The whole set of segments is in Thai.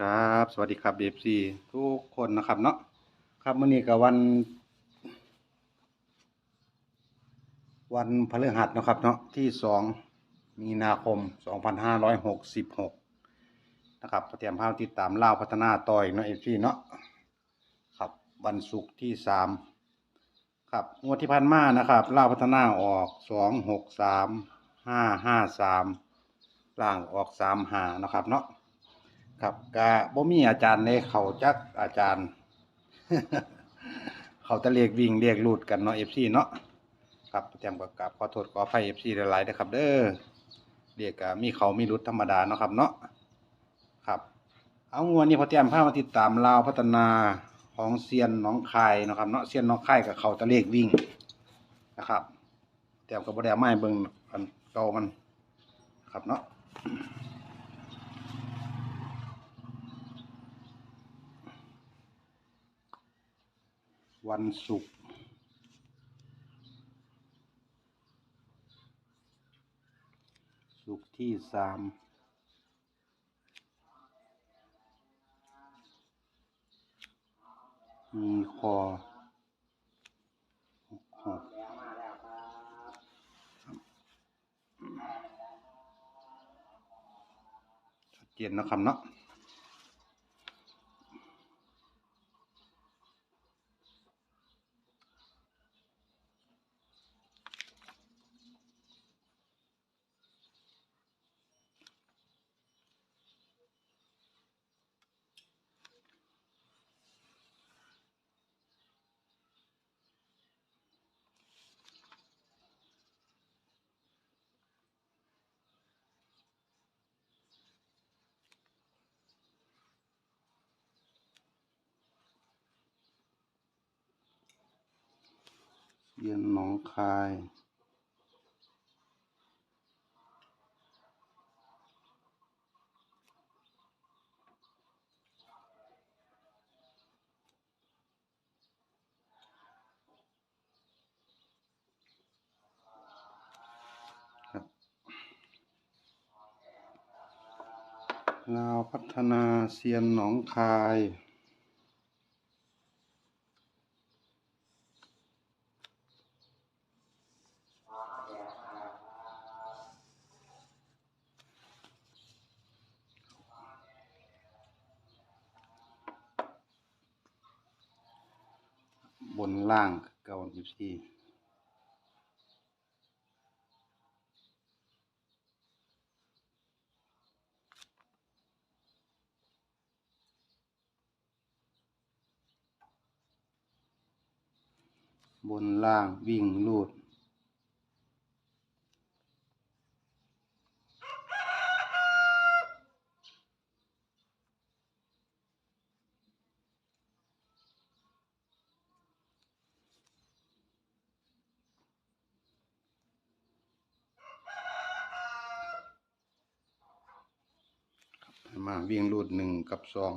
ครับสวัสดีครับเบฟซีทุกคนนะครับเนาะครับมื้อนี้ก็วัน วันพฤหัสนะครับเนาะที่สองมีนาคม2566นห้าร้อยหกสิบหกนะครับเตรียมพาติดตามเล่าพัฒนาต่อยเนาะเอฟซีเนาะครับวันศุกร์ที่สามครับงวดที่ผ่านมานะครับเล่าพัฒนาออกสองหกสามห้าห้าสามล่างออกสามหานะครับเนาะ ครับกะบ่มีอาจารย์ในเขาจักอาจารย์ เขาจะเรียกวิ่งเรียกลูดกันเนาะ FC เนาะครับเตรียมกับกับขอโทษขออภัย FC หลายๆนะครับ เด้อเรียกก็มีเขามีรุดธรรมดาเนาะครับเนาะครับเอางวดนี้พอเตรียมพามาติดตามลาวพัฒนาของเซียนน้องคายเนาะครับเนาะเซียนน้องคายกับเขาตะเลขวิ่งนะครับเตรียมกับบด้เอาไม้เบิงอันเก่ามันครับเนาะ วันศุกร์ศุกร์ที่สามมีคอหกชัดเจนนะครับเนาะ เรียนหนองคาย ลาวพัฒนาเซียนหนองคาย บนล่างเก่าสิบสี่บนล่างวิ่งลูด มาวิ่งรูดหนึ่งกับสอง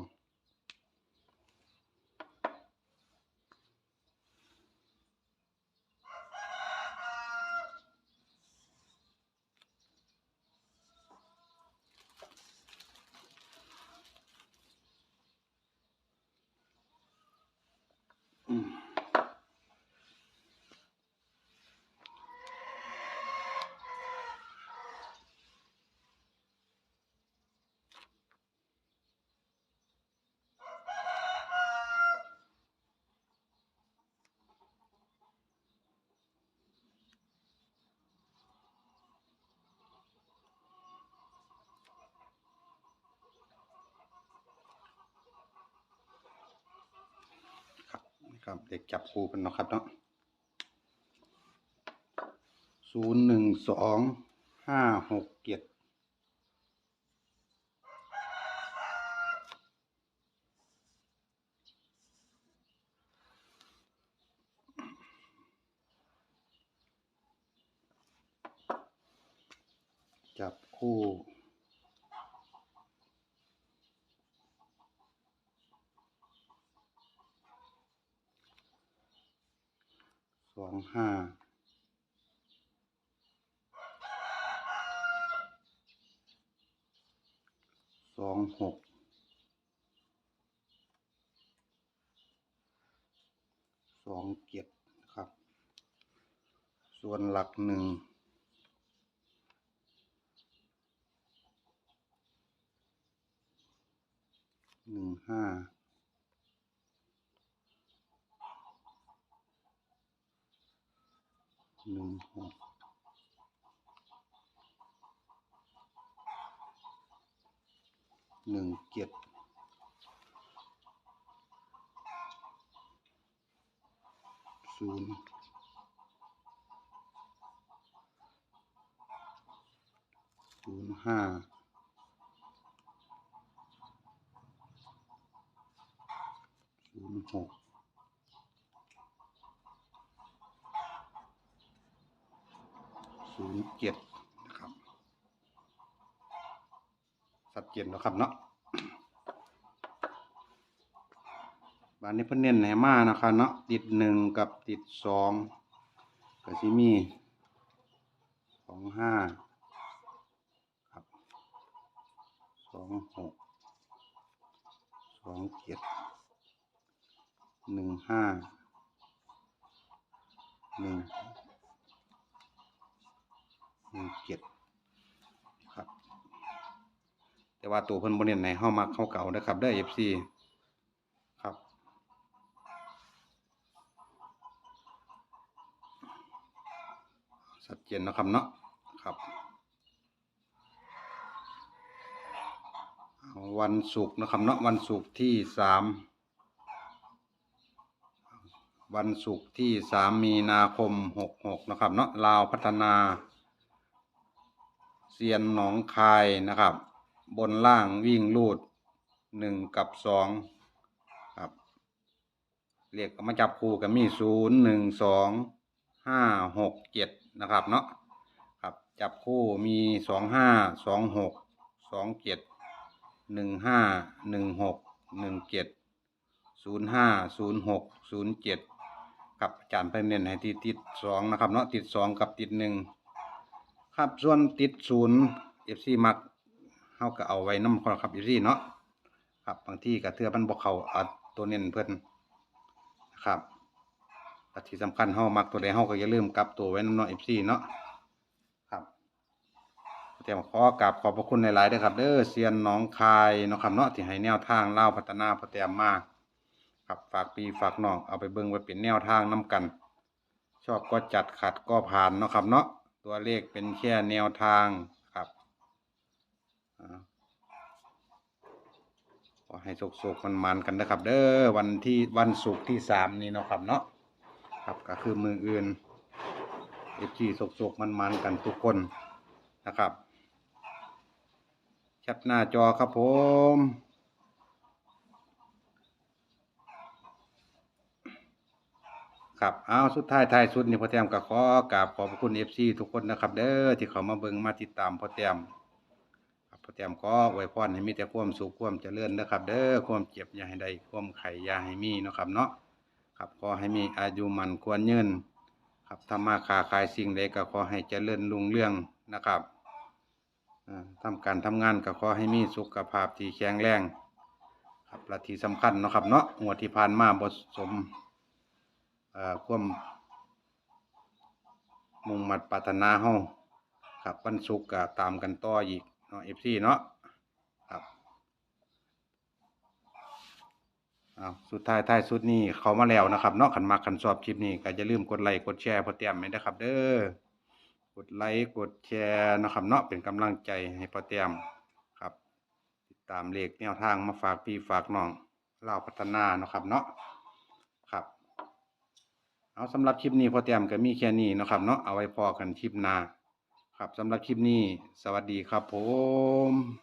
ครับเด็กจับครูเป็นเนาะครับเนาะศูนย์หนึ่งสองห้าหกเจ็ดจับคู่ สองห้าสองหกสองเจ็ดครับ ส่วนหลักหนึ่งหนึ่งห้า หนึ่งหกหนึ่งเจ็ดศูนย์ศูนย์ห้าศูนย์หก ศูนย์เจ็ดนะครับสัดเจนแล้วครับเนาะบานนี้เพิ่นเน้นให้มานะครับเนาะติดหนึ่งกับติดสองก็สิมีสองห้าครับสองหกสองเจ็ดหนึ่งห้าหนึ่ง หนึ่งเจ็ดครับ แต่ว่าตัวเพิ่นบ่เน้นให้ามักเฮาเก่าเด้อครับเด้เอ FC ครับชัดเจนนะครับเนาะครับวันศุกร์นะครับเนาะวันศุกร์ที่สามวันศุกร์ที่สามมีนาคมหกหกนะครับเนาะลาวพัฒนา เซียนหนองคายนะครับ บนล่างวิ่งลูดหนึ่งกับสองครับเรียกมาจับคู่กับมีศูนย์หนึ่งสองห้าหกเจ็ดนะครับเนาะครับจับคู่มีสองห้าสองหกสองเจ็ดหนึ่งห้าหนึ่งหกหนึ่งเจ็ดศูนย์ห้าศูนย์หกศูนย์เจ็ดครับอาจารย์เพิ่นเน้นให้ที่ติดสองนะครับเนาะติดสองกับติดหนึ่ง ครับส่วนติดศูนย์เอฟซีมักเฮาก็เอาไว้น้ำคนครับเอฟซีเนาะครับบางที่ก็เทือมันบ่เขาอัดตัวเน้นเพิ่อนนะครับแต่ที่สำคัญเฮามักตัวใดเฮาก็อย่าลืมกลับตัวไว้น้ำเนาะ FC เนาะครับแต่ขอกราบขอบพระคุณหลายๆเด้อครับเด้อเซียนหน้องคายเนาะครับเนาะที่ให้แนวทางเล่าพัฒนาพอแต้มมาครับฝากปีฝากน้องเอาไปเบิ่งไว้เป็นแนวทางนํกัน ชอบก็จัดขัดก็ผ่านเนาะครับเนาะ ตัวเลขเป็นแค่แนวทางครับอ่าขอให้สุกๆมันมันกันนะครับ เด้อวันที่วันศุกร์ที่สามนี้เนาะครับเนาะครับก็คือมืออื่นเอฟจีสุกๆมันมันกันทุกคนนะครับแคปหน้าจอครับผม ครับเอาสุดท้ายท้ายสุดนี่พ่อแต้มก็ขอกราบขอบพระคุณเอฟซีทุกคนนะครับ เด้อที่เขามาเบิ่งมาติดตามพ่อแต้มครับพ่อแต้มขออวยพรให้มีแต่ความสุขความเจริญนะครับ เด้อความเจ็บอย่าให้ได้ความไข่อย่าให้มีเนาะครับเนาะครับขอให้มีอายุมันควรยืนครับทำมาค้าขายสิ่งใดก็ขอให้เจริญรุ่งเรืองนะครับอ่าทำการทำงานก็ขอให้มีสุขภาพที่แข็งแรง ครับและที่สำคัญเนาะครับเนาะงวดที่ผ่านมาบ่สม ความมุ่งมัดปรารถนาเฮาครับวันศุกร์ก็ตามกันต่ออีกเนาะเอฟซีเนาะครับเอาสุดท้ายท้ายสุดนี้เขามาแล้วนะครับเนาะขันมักขันชอบคลิปนี้ก็อย่าลืมกดไลค์กดแชร์พอเตรียมไว้นะครับ เด้อกดไลค์กดแชร์นะครับเนาะเป็นกำลังใจให้พอเตรียมครับ ติดตามเลขแนวทางมาฝากพี่ฝากน้องเล่าพัฒนาเนาะครับเนาะ เอาสำหรับคลิปนี้พอเตรียมก็มีแค่นี้นะครับเนาะเอาไว้พอกันคลิปหน้าครับสำหรับคลิปนี้ สวัสดีครับผม